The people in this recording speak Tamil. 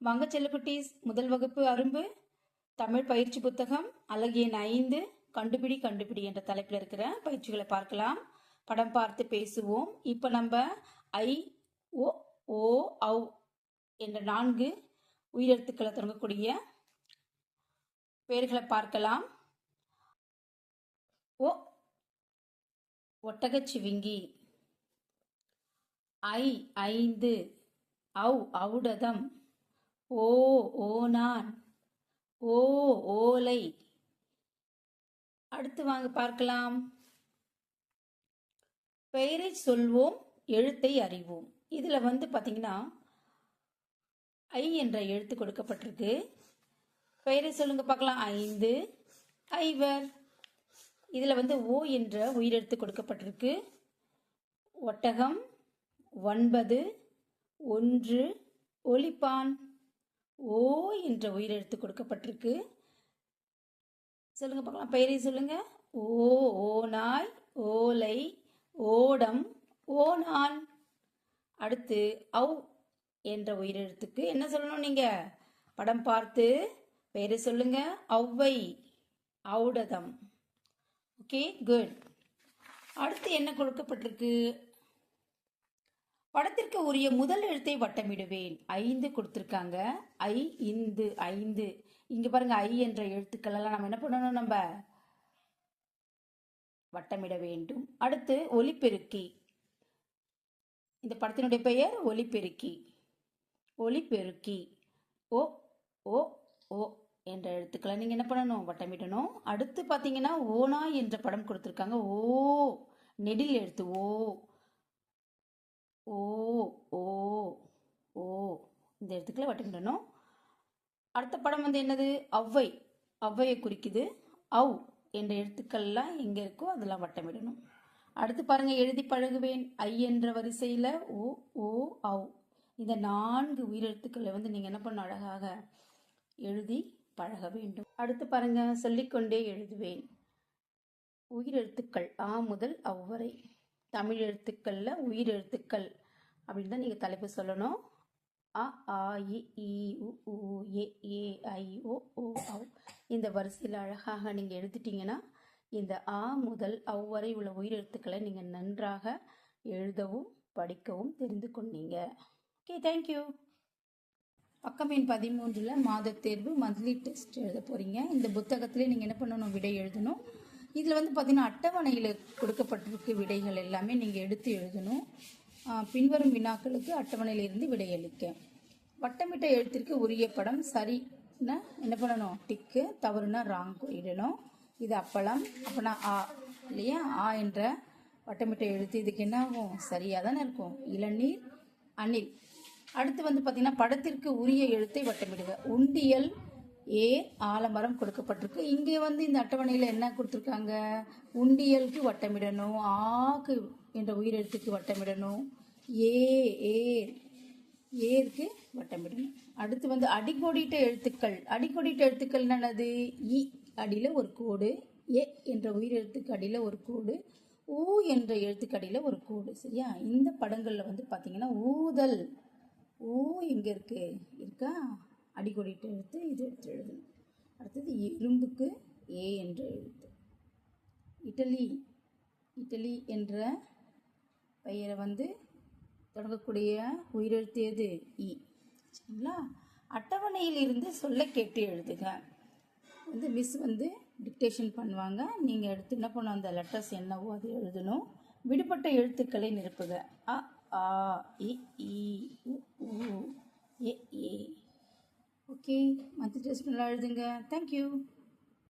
வாங்க செல்லக்குட்டீஸ் முதல் வகுப்பு அரும்பு தமிழ் பயிற்சி புத்தகம் அழகிய எண் ஐந்து கண்டுபிடி கண்டுபிடி என்ற தலைப்பில் இருக்கிற பயிற்சிகளை பார்க்கலாம். படம் பார்த்து பேசுவோம். இப்போ நம்ம ஐ ஓ ஓ ஔ என்ற நான்கு உயிரெழுத்துக்களை தொடங்கக்கூடிய பெயர்களை பார்க்கலாம். ஓ ஒட்டகச்சிவிங்கி ஐ ஐந்து ஔ ஔடதம். ஓ ஓனான் ஓ ஓலை. அடுத்து வாங்க பார்க்கலாம். பெயரை சொல்வோம் எழுத்தை அறிவோம். இதில் வந்து பார்த்தீங்கன்னா ஐ என்ற எழுத்து கொடுக்கப்பட்டிருக்கு. பெயரை சொல்லுங்க பார்க்கலாம். ஐந்து. ஐவர். இதில் வந்து ஓ என்ற உயிரெழுத்து கொடுக்கப்பட்டிருக்கு. ஒட்டகம் ஒன்பது ஒன்று ஒலிப்பான். ஓ என்ற உயிரெழுத்து கொடுக்கப்பட்டிருக்கு. சொல்லுங்க பார்க்கலாம். பெயரை சொல்லுங்க. ஓ ஓநாய் ஓலை ஓடம் ஓனான் அடுத்து ஔ என்ற உயிரெழுத்துக்கு என்ன சொல்லணும் நீங்க? படம் பார்த்து பெயரை சொல்லுங்க. ஔவை ஔடதம். Okay good. அடுத்து என்ன கொடுக்கப்பட்டிருக்கு? படத்திற்கு உரிய முதல் எழுத்தை வட்டமிடுவேன். ஐந்து கொடுத்துருக்காங்க. ஐ இந்து ஐந்து. இங்க பாருங்க ஐ என்ற எழுத்துக்களெல்லாம் நம்ம என்ன பண்ணணும் நம்ம? வட்டமிட வேண்டும். அடுத்து ஒலிபெருக்கி இந்த படத்தினுடைய பெயர் ஒலிபெருக்கி ஒலிபெருக்கி ஓ ஓ ஓ என்ற எழுத்துக்களை நீங்கள் என்ன பண்ணணும்? வட்டமிடணும். அடுத்து பார்த்தீங்கன்னா ஓனா என்ற படம் கொடுத்துருக்காங்க. ஓ நெடில் எழுத்து. ஓ. ஓ ஓ ஓ. இந்த எழுத்துக்களை வட்டமிடணும் அடுத்த படம் வந்து என்னது? அவ்வை. அவ்வையை குறிக்குது. அவ் என்ற எழுத்துக்கள்லாம் எங்கே இருக்கோ அதெல்லாம் வட்டமிடணும் அடுத்து பாருங்க எழுதி பழகுவேன். ஐ என்ற வரிசையில் ஓ ஓ அவ் இந்த நான்கு உயிரெழுத்துக்களை வந்து நீங்கள் என்ன பண்ண அழகாக எழுதி பழக வேண்டும். அடுத்து பாருங்க சொல்லிக்கொண்டே எழுதுவேன். உயிரெழுத்துக்கள் ஆ முதல் அவ்வரை. தமிழ் எழுத்துக்களில் உயிரெழுத்துக்கள். அப்படின்னு தான் நீங்கள் தலைப்பு சொல்லணும். அ ஆ இ உ ஏ ஏ ஐ ஓ ஓ அவ் இந்த வரிசையில் அழகாக நீங்கள் எழுதிட்டீங்கன்னா இந்த ஆ முதல் அவ் வரை உள்ள உயிரெழுத்துக்களை நீங்கள் நன்றாக எழுதவும் படிக்கவும் தெரிந்து கொண்டீங்க. ஓகே தேங்க்யூ பக்கம் எண் பதிமூன்றில் மாதத் தேர்வு மந்த்லி டெஸ்ட் எழுத போகிறீங்க இந்த புத்தகத்திலே நீங்கள் என்ன பண்ணணும்? விடை எழுதணும். இதில் வந்து பார்த்தீங்கன்னா அட்டவணையில் கொடுக்கப்பட்டிருக்கு விடைகள் எல்லாமே நீங்கள் எடுத்து எழுதணும். பின்வரும் வினாக்களுக்கு அட்டவணையிலிருந்து விடையளிக்க. வட்டமிட்ட எழுத்திற்கு உரிய படம் சரின்னா என்ன பண்ணணும்? டிக்கு தவறுனா ராங் இடணும். இது அப்பளம் அப்பனா ஆ இல்லையா? ஆ என்ற வட்டமிட்ட எழுத்து இதுக்கு என்ன ஆகும்? சரியாக தானே இருக்கும். இளநீர் அணில். அடுத்து வந்து பார்த்தீங்கன்னா படத்திற்கு உரிய எழுத்தை வட்டமிடுக. உண்டியல் ஏ ஆலமரம் கொடுக்கப்பட்டிருக்கு. இங்கே வந்து இந்த அட்டவணையில் என்ன கொடுத்துருக்காங்க? உண்டியலுக்கு வட்டமிடணும் ஆக்கு என்ற உயிரெழுத்துக்கு வட்டமிடணும் ஏ ஏ ஏருக்கு வட்டமிடணும். அடுத்து வந்து அடிக்கோடிட்ட எழுத்துக்கள். அடிக்கோடிட்ட எழுத்துக்கள் என்னது இ அடியில் ஒரு கோடு ஏ என்ற உயிரெழுத்துக்கு அடியில் ஒரு கோடு ஊ என்ற எழுத்துக்கடியில் ஒரு கோடு. சரியா? இந்த படங்களில் வந்து பார்த்தீங்கன்னா ஊதல். ஊ எங்கே இருக்கு? இருக்கா? அடிக்கொடிட்டு எழுத்து இது எடுத்து எழுதணும். அடுத்தது இரும்புக்கு ஏ என்ற எழுத்து. இட்டலி இட்டலி என்ற பெயரை வந்து தொடங்கக்கூடிய உயிரெழுத்து எது? இ. சரிங்களா? அட்டவணையில் இருந்து சொல்ல கேட்டு எழுதுக. வந்து மிஸ் வந்து டிக்டேஷன் பண்ணுவாங்க. நீங்கள் எடுத்து என்ன பண்ண அந்த லெட்டர்ஸ் என்னவோ அது எழுதணும். விடுபட்ட எழுத்துக்களை நிரப்புக. அ ஆ இ உ ஏ ஏ ஓகே மற்ற டெஸ்ட் நல்லா எழுதுங்க. தேங்க்யூ